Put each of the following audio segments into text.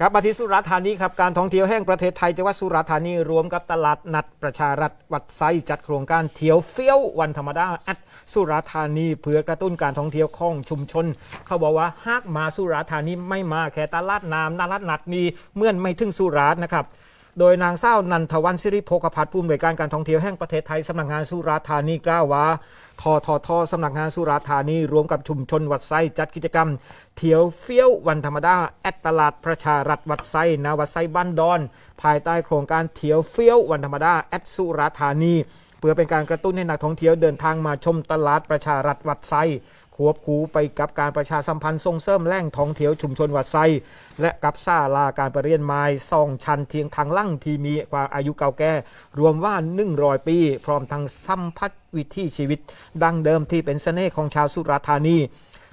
ครับมาที่สุราษฎร์ธานีครับการท่องเที่ยวแห่งประเทศไทยจังหวัดสุราษฎร์ธานีรวมกับตลาดนัดประชารัฐวัดไซจัดโครงการเที่ยวเฟี้ยววันธรรมดาแอดสุราษฎร์ธานีเพื่อกระตุ้นการท่องเที่ยวของชุมชน เขาบอกว่าหากมาสุราษฎร์ธานีไม่มาแค่ตลาดน้ำตลาดนัดนี้เมื่อนไม่ถึงสุราษฎร์นะครับ โดยนางเศร้านันทวันสิริโภคพัฒน์ผู้อำนวยการการท่องเที่ยวแห่งประเทศไทยสำนักงานสุราธานีกล่าวว่าทททสำนักงานสุราธานีรวมกับชุมชนวัดไซจัดกิจกรรม เที่ยวเฟี้ยววันธรรมดาแอดตลาดประชารัฐวัดไซนาวัดไซบ้านดอน ภายใต้โครงการเที่ยวเฟี้ยววันธรรมดาแอดสุราธานีเพื่อเป็นการกระตุ้นให้นักท่องเที่ยวเดินทางมาชมตลาดประชารัฐวัดไซ ควบคู่ไปกับการประชาสัมพันธ์ส่งเสริมแหล่งท่องเที่ยวชุมชนวัดไซ และกับซาลาการประเรียนไม้ซองชันเทียงทางลั่งที่มีความอายุเก่าแก่ รวมว่า 100 ปี พร้อมทั้งสัมผัสวิถีชีวิต ดังเดิมที่เป็นเสน่ห์ของชาวสุราษฎร์ธานี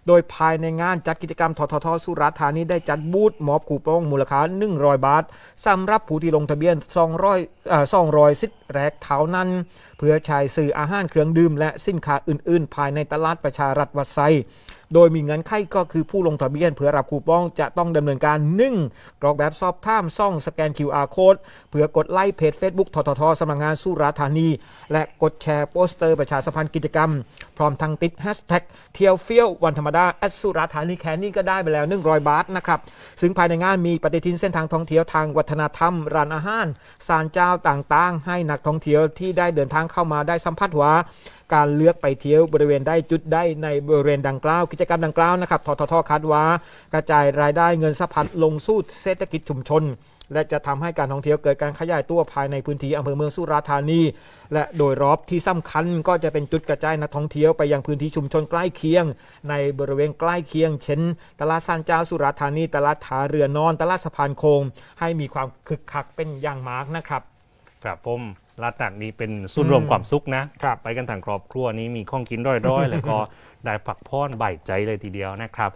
โดยภายในงานจัดกิจกรรมทททสุราษฎร์ธานีได้จัดบูธมอบคูปองมูลค่า100 บาทสำหรับผู้ที่ลงทะเบียน200เอ่อ200สิทธิ์แรกเท่านั้น เพื่อใช้สื่ออาหารเครื่องดื่มและสินค้าอื่น ๆ ภายในตลาดประชารัฐวัดไซ โดยมีเงินไขก็คือผู้ลงทะเบียนเพื่อรับคูปองจะต้องดำเนินการ 1. กรอกแบบสอบถามซ่องสแกน QR Code เพื่อกดไลค์เพจ Facebook ทททสำนักงานสุราธานี และกดแชร์โปสเตอร์ประชาสัมพันธ์กิจกรรม พร้อมทั้งติดแฮชแท็กเที่ยวเฟี้ยววันธรรมดาแอดสุราธานีแค่นี้ก็ได้ไปแล้ว 100 บาทนะครับ ซึ่งภายในงานมีปฏิทินเส้นทางท่องเที่ยวทางวัฒนธรรมร้านอาหารศาลเจ้าต่างๆ ให้นักท่องเที่ยวที่ได้เดินทางเข้ามาได้สัมผัสว่า การเลือกไปเที่ยวบริเวณได้จุดได้ในบริเวณดังกล่าวกิจกรรมดังกล่าวนะครับทททคาดว่ากระจายรายได้เงินสะพัดลงสู่เศรษฐกิจชุมชน และจะทำให้การท่องเที่ยวเกิดการขยายตัวภายในพื้นที่อำเภอเมืองสุราษฎร์ธานี และโดยรอบที่สำคัญก็จะเป็นจุดกระจายนักท่องเที่ยวไปยังพื้นที่ชุมชนใกล้เคียง ในบริเวณใกล้เคียง เช่น ตลาดสันเจ้าสุราษฎร์ธานีตลาดถาเรือนอน ตลาดสะพานโคงให้มีความคึกคักเป็นอย่างมากนะครับ ครับผม ร้านหนักนี้เป็นศูนย์รวมอืมความสุขนะครับไปกันทางครอบครัวนี้มีข้องกินร้อยๆ แล้วก็ได้ผักพ่อนใบายใจเลยทีเดียวนะครับ